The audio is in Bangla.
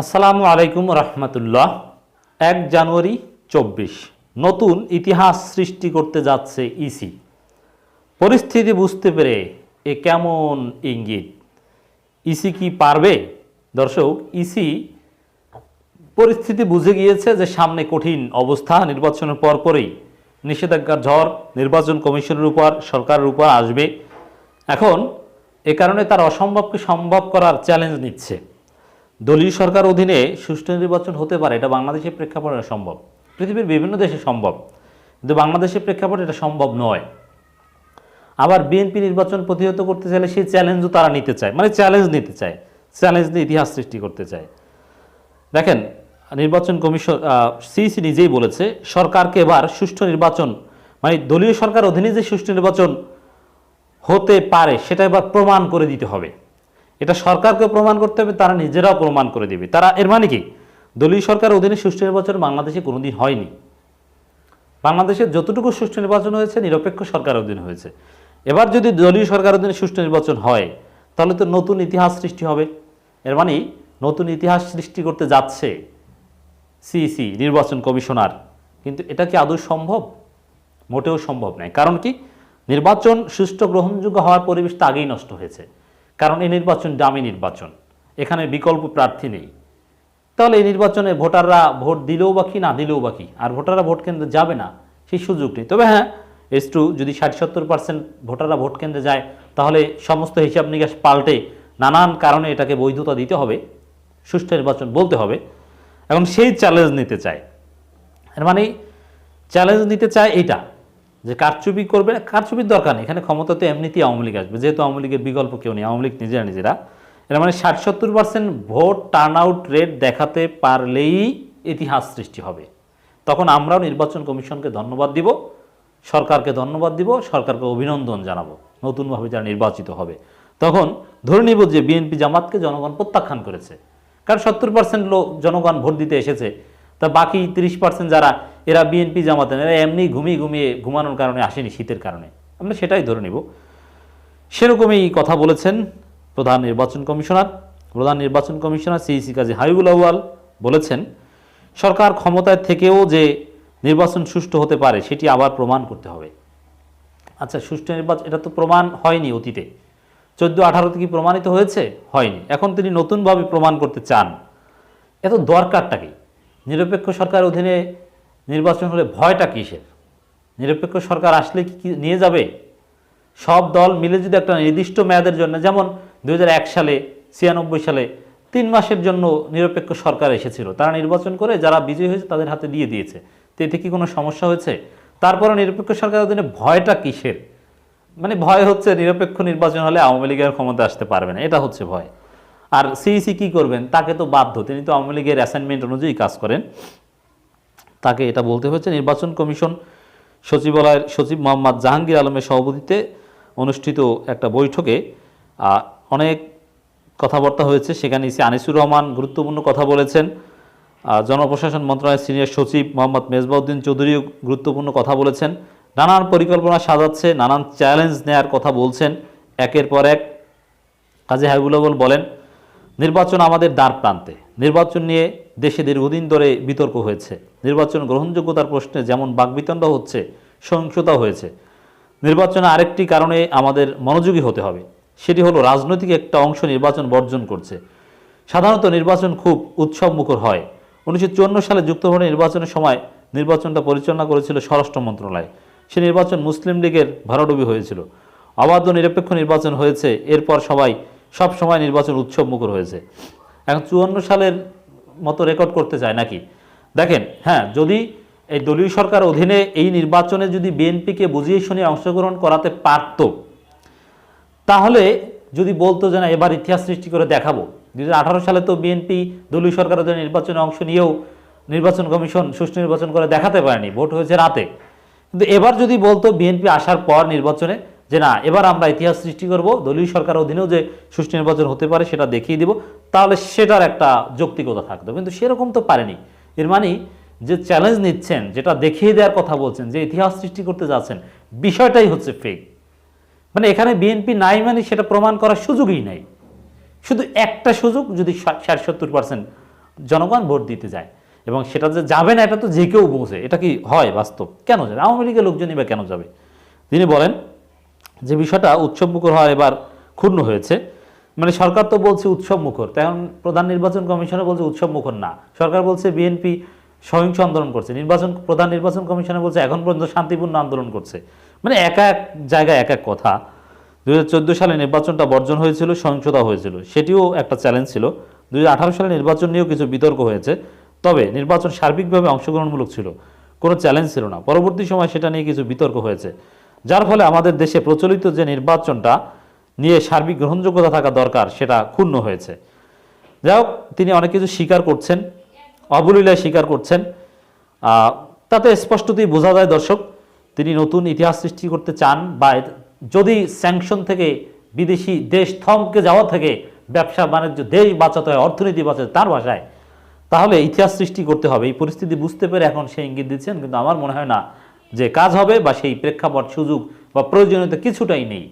আসসালামু আলাইকুম রহমতুল্লাহ। এক জানুয়ারি চব্বিশ। নতুন ইতিহাস সৃষ্টি করতে যাচ্ছে ইসি। পরিস্থিতি বুঝতে পেরে এ কেমন ইঙ্গিত? ইসি কি পারবে? দর্শক, ইসি পরিস্থিতি বুঝে গিয়েছে যে সামনে কঠিন অবস্থা, নির্বাচনের পর পরপরই নিষেধাজ্ঞার ঝড়, নির্বাচন কমিশনের উপর, সরকারের উপর আসবে। এখন এ কারণে তার অসম্ভবকে সম্ভব করার চ্যালেঞ্জ নিচ্ছে। দলীয় সরকার অধীনে সুষ্ঠু নির্বাচন হতে পারে, এটা বাংলাদেশের প্রেক্ষাপটে সম্ভব। পৃথিবীর বিভিন্ন দেশে সম্ভব, কিন্তু বাংলাদেশের প্রেক্ষাপটে এটা সম্ভব নয়। আবার বিএনপি নির্বাচন প্রতিহত করতে চাইলে সেই চ্যালেঞ্জও তারা নিতে চায় মানে চ্যালেঞ্জ নিতে চায় চ্যালেঞ্জ দিয়ে ইতিহাস সৃষ্টি করতে চায়। দেখেন, নির্বাচন কমিশন সিইসি নিজেই বলেছে, সরকারকে এবার সুষ্ঠু নির্বাচন মানে দলীয় সরকার অধীনে যে সুষ্ঠু নির্বাচন হতে পারে, সেটা এবার প্রমাণ করে দিতে হবে। এটা সরকারকে প্রমাণ করতে হবে, তারা নিজেরাও প্রমাণ করে দেবে। তারা, এর মানে কি? দলীয় সরকার অধীনে সুষ্ঠু নির্বাচন বাংলাদেশে কোনোদিন হয়নি। বাংলাদেশে যতটুকু সুষ্ঠু নির্বাচন হয়েছে, নিরপেক্ষ সরকার অধীনে হয়েছে। এবার যদি দলীয় সরকার অধীনে সুষ্ঠু নির্বাচন হয়, তাহলে তো নতুন ইতিহাস সৃষ্টি হবে। এর মানে নতুন ইতিহাস সৃষ্টি করতে যাচ্ছে সিইসি নির্বাচন কমিশনার। কিন্তু এটা কি আদৌ সম্ভব? মোটেও সম্ভব নয়। কারণ কি? নির্বাচন সুষ্ঠু গ্রহণযোগ্য হওয়ার পরিবেশটা আগেই নষ্ট হয়েছে। কারণ এই নির্বাচন দামি নির্বাচন। এখানে বিকল্প প্রার্থী নেই। তাহলে এই নির্বাচনে ভোটাররা ভোট দিলেও বাকি না দিলেও বাকি আর ভোটাররা ভোট কেন্দ্রে যাবে না, সেই সুযোগ নেই। তবে হ্যাঁ এস টু যদি ষাট সত্তর পার্সেন্ট ভোটাররা ভোট কেন্দ্রে যায়, তাহলে সমস্ত হিসাব নিকাশ পাল্টে নানান কারণে এটাকে বৈধতা দিতে হবে, সুষ্ঠু নির্বাচন বলতে হবে। এখন সেই চ্যালেঞ্জ নিতে চায়। এর মানে চ্যালেঞ্জ নিতে চায় এইটা। যে কারচুপি করবে, কারচুপির দরকার নেই। এখানে ক্ষমতা তো এমনিতেই আওয়ামী লীগ আসবে। যেহেতু আওয়ামী লীগের বিকল্প কেউ নেই, আওয়ামী লীগ নিজেরা নিজেরা। এর মানে ষাট সত্তর percent vote turn out rate দেখাতে পারলেই ইতিহাস সৃষ্টি হবে। তখন আমরাও নির্বাচন কমিশনকে ধন্যবাদ দিব, সরকারকে ধন্যবাদ দিব, সরকারকে অভিনন্দন জানাব, নতুনভাবে যারা নির্বাচিত হবে। তখন ধরে নিব যে বিএনপি জামাতকে জনগণ প্রত্যাখ্যান করেছে। কারণ সত্তর পার্সেন্ট লোক জনগণ ভোট দিতে এসেছে, তা বাকি তিরিশ পার্সেন্ট যারা এরা বিএনপি জামাতেন এরা এমনি ঘুমিয়ে ঘুমিয়ে ঘুমানোর কারণে আসেনি, শীতের কারণে। আমরা সেটাই ধরে নেব। সেরকমই কথা বলেছেন প্রধান নির্বাচন কমিশনার। প্রধান নির্বাচন কমিশনার সিইসি কাজী হাবিবুল আউয়াল বলেছেন, সরকার ক্ষমতায় থেকেও যে নির্বাচন সুষ্ঠু হতে পারে, সেটি আবার প্রমাণ করতে হবে। আচ্ছা সুষ্ঠু নির্বাচন, এটা তো প্রমাণ হয়নি অতীতে। চোদ্দ আঠারোতে কি প্রমাণিত হয়েছে? হয়নি। এখন তিনি নতুনভাবে প্রমাণ করতে চান। এত দরকারটা কি? নিরপেক্ষ সরকার অধীনে নির্বাচন হলে ভয়টা কিসের? নিরপেক্ষ সরকার আসলে কি নিয়ে যাবে? সব দল মিলে যদি একটা নির্দিষ্ট মেয়াদের জন্য, যেমন দু হাজার এক সালে, ছিয়ানব্বই সালে, তিন মাসের জন্য নিরপেক্ষ সরকার এসেছিল, তারা নির্বাচন করে যারা বিজয়ী হয়েছে তাদের হাতে দিয়ে দিয়েছে। তো এতে কি কোনো সমস্যা হয়েছে? তারপরে নিরপেক্ষ সরকার অধীনে ভয়টা কিসের? মানে ভয় হচ্ছে নিরপেক্ষ নির্বাচন হলে আওয়ামী লীগের ক্ষমতা আসতে পারবে না, এটা হচ্ছে ভয়। আর সিইসি কি করবেন? তাকে তো বাধ্য, তিনি তো আওয়ামী লীগের অ্যাসাইনমেন্ট অনুযায়ী কাজ করেন। তাকে এটা বলতে হচ্ছে নির্বাচন কমিশন সচিবালয়ের সচিব মোহাম্মদ জাহাঙ্গীর আলমের সভাপতিত্বে অনুষ্ঠিত একটা বৈঠকে অনেক কথাবার্তা হয়েছে। সেখানে ইসি আনিসুর রহমান গুরুত্বপূর্ণ কথা বলেছেন। জনপ্রশাসন মন্ত্রণালয়ের সিনিয়র সচিব মোহাম্মদ মেজবাউদ্দিন চৌধুরীও গুরুত্বপূর্ণ কথা বলেছেন। নানান পরিকল্পনা সাজাচ্ছে, নানান চ্যালেঞ্জ নেয়ার কথা বলছেন। একের পর এক কাজী হাবিবুল বলেন, নির্বাচন আমাদের দ্বার প্রান্তে। নির্বাচন নিয়ে দেশে দীর্ঘদিন ধরে বিতর্ক হয়েছে। নির্বাচন গ্রহণযোগ্যতার প্রশ্নে যেমন বাকবিতণ্ড হচ্ছে সহিংসতা হয়েছে। নির্বাচনে আরেকটি কারণে আমাদের মনোযোগী হতে হবে। সেটি হলো রাজনৈতিক একটা অংশ নির্বাচন বর্জন করছে। সাধারণত নির্বাচন খুব উৎসবমুখর হয়। উনিশশো চুয়ান্ন সালে যুক্তভোট নির্বাচনের সময় নির্বাচনটা পরিচালনা করেছিল স্বরাষ্ট্র মন্ত্রণালয়। সে নির্বাচন মুসলিম লীগের ভরাডুবি হয়েছিল। অবাধ নিরপেক্ষ নির্বাচন হয়েছে। এরপর সবাই সব সময় নির্বাচন উৎসবমুখর হয়েছে। এখন চুয়ান্ন সালের মতো রেকর্ড করতে চায় নাকি? দেখেন হ্যাঁ যদি এই দলীয় সরকার অধীনে এই নির্বাচনে যদি বিএনপিকে বুঝিয়ে শুনিয়ে অংশগ্রহণ করাতে পারতো, তাহলে যদি বলতো যে না, এবার ইতিহাস সৃষ্টি করে দেখাবো। দু হাজার আঠারো সালে তো বিএনপি দলীয় সরকারের জন্য নির্বাচনে অংশ নিয়েও নির্বাচন কমিশন সুষ্ঠু নির্বাচন করে দেখাতে পারেনি, ভোট হয়েছে রাতে। কিন্তু এবার যদি বলতো বিএনপি আসার পর নির্বাচনে যে না, এবার আমরা ইতিহাস সৃষ্টি করব, দলীয় সরকার অধীনেও যে সুষ্ঠু নির্বাচন হতে পারে সেটা দেখিয়ে দিব, তাহলে সেটার একটা যৌক্তিকতা থাকতো। কিন্তু সেরকম তো পারেনি। এর মানে যে চ্যালেঞ্জ নিচ্ছেন, যেটা দেখিয়ে দেওয়ার কথা বলছেন, যে ইতিহাস সৃষ্টি করতে যাচ্ছেন, বিষয়টাই হচ্ছে ফেক মানে এখানে বিএনপি নাই মানে সেটা প্রমাণ করার সুযোগই নাই। শুধু একটা সুযোগ, যদি ষাট, সত্তর পার্সেন্ট জনগণ ভোট দিতে যায়, এবং সেটা যে যাবে না, এটা তো যে কেউ বোঝে এটা কি হয় বাস্তব? কেন যাবে? আওয়ামী লীগের লোকজনই বা কেন যাবে? তিনি বলেন যে বিষয়টা উৎসব মুখর হওয়ার এবার ক্ষুণ্ণ হয়েছে মানে সরকার তো বলছে উৎসব মুখর তখন প্রধান নির্বাচন কমিশনে বলছে উৎসব মুখর না। সরকার বলছে বিএনপি সহিংস আন্দোলন করছে, নির্বাচন, প্রধান নির্বাচন কমিশনে বলছে এখন পর্যন্ত শান্তিপূর্ণ আন্দোলন করছে। মানে এক এক জায়গায় এক এক কথা। দুই হাজার চোদ্দ সালে নির্বাচনটা বর্জন হয়েছিল, সহিংসতা হয়েছিল, সেটিও একটা চ্যালেঞ্জ ছিল। দুই হাজার আঠারো সালে নির্বাচন নিয়েও কিছু বিতর্ক হয়েছে, তবে নির্বাচন সার্বিকভাবে অংশগ্রহণমূলক ছিল, কোনো চ্যালেঞ্জ ছিল না। পরবর্তী সময় সেটা নিয়ে কিছু বিতর্ক হয়েছে। যার ফলে আমাদের দেশে প্রচলিত যে নির্বাচনটা নিয়ে সার্বিক গ্রহণযোগ্যতা থাকা দরকার, সেটা ক্ষুণ্ণ হয়েছে। যাই হোক, তিনি অনেক কিছু স্বীকার করছেন, অবলীলায় স্বীকার করছেন। তাতে স্পষ্টতই বোঝা যায়, দর্শক, তিনি নতুন ইতিহাস সৃষ্টি করতে চান বা যদি স্যাংশন থেকে বিদেশি দেশ থমকে যাওয়া থেকে ব্যবসা বাণিজ্য, দেশ বাঁচাতে হয়, অর্থনীতি বাঁচাতে তার ভাষায়, তাহলে ইতিহাস সৃষ্টি করতে হবে। এই পরিস্থিতি বুঝতে পেরে এখন সে ইঙ্গিত দিচ্ছেন, কিন্তু আমার মনে হয় না যে কাজ হবে বা সেই প্রেক্ষাপট সুযোগ বা প্রয়োজনীয়তা কিছুটাই নেই।